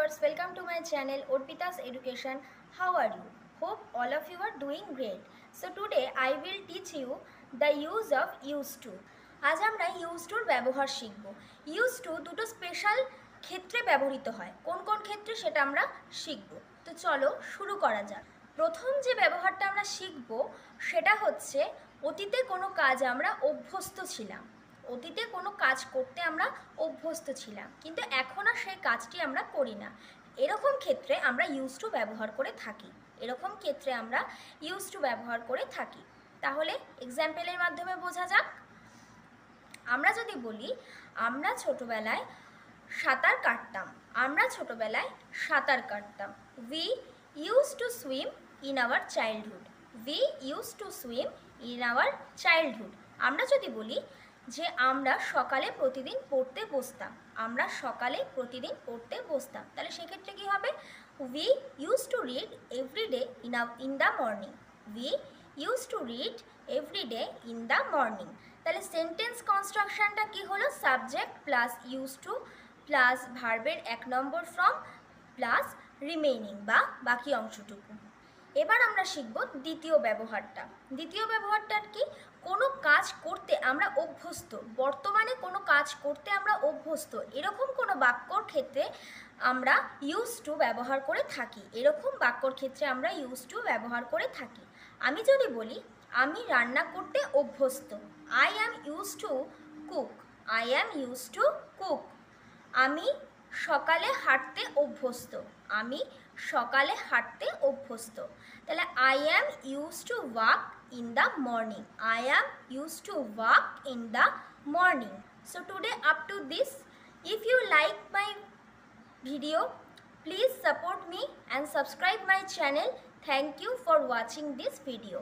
Viewers welcome to my channel Arpita's education how are you hope all of you are doing great so today I will teach you the use of use to আজ আমরা use টুর ব্যবহার শিখব। Use to দুটো special ক্ষেত্রে ব্যবহৃত হয়। কোন কোন ক্ষেত্রে সেটা আমরা শিখব। তো চলো শুরু করা যাক। প্রথম যে ব্যবহারটা আমরা শিখব, সেটা হচ্ছে অতীতে কোনো কাজ আমরা অভ্যস্ত ছিলাম। অতীতে কোনো কাজ করতে আমরা অভ্যস্ত ছিলাম, কিন্তু এখন আর সেই কাজটি আমরা করি না। এরকম ক্ষেত্রে আমরা ইউজ টু ব্যবহার করে থাকি। এরকম ক্ষেত্রে আমরা ইউজ টু ব্যবহার করে থাকি। তাহলে এক্সাম্পলের মাধ্যমে বোঝা যাক। আমরা যদি বলি, আমরা ছোটোবেলায় সাঁতার কাটতাম। আমরা ছোটোবেলায় সাঁতার কাটতাম। We use to swim in our childhood we use to swim in our childhood আমরা যদি বলি যে আমরা সকালে প্রতিদিন পড়তে বসতাম, আমরা সকালে প্রতিদিন পড়তে বসতাম। তাহলে সেক্ষেত্রে কী হবে? We use to read every day in in the morning we use to read every day in the morning তাহলে সেন্টেন্স কনস্ট্রাকশনটা কি হলো? Subject plus use to plus ভার্বের এক নম্বর ফর্ম প্লাস রিমেইনিং বা বাকি অংশটুকু। এবার আমরা শিখব দ্বিতীয় ব্যবহারটা। দ্বিতীয় ব্যবহারটা কি? কোনো কাজ আমরা অভ্যস্ত। বর্তমানে কোনো কাজ করতে আমরা অভ্যস্ত। এরকম কোনো বাক্যর ক্ষেত্রে আমরা ইউজ টু ব্যবহার করে থাকি। এরকম বাক্যর ক্ষেত্রে আমরা ইউজ টু ব্যবহার করে থাকি। আমি যদি বলি, আমি রান্না করতে অভ্যস্ত। I am use to cook I am use to cook আমি সকালে হাঁটতে অভ্যস্ত। আমি সকালে হাঁটতে অভ্যস্ত। তাহলে I am use to walk in the morning I am use to walk in the morning so today up to this if you like my video please support me and subscribe my channel. Thank you for watching this video.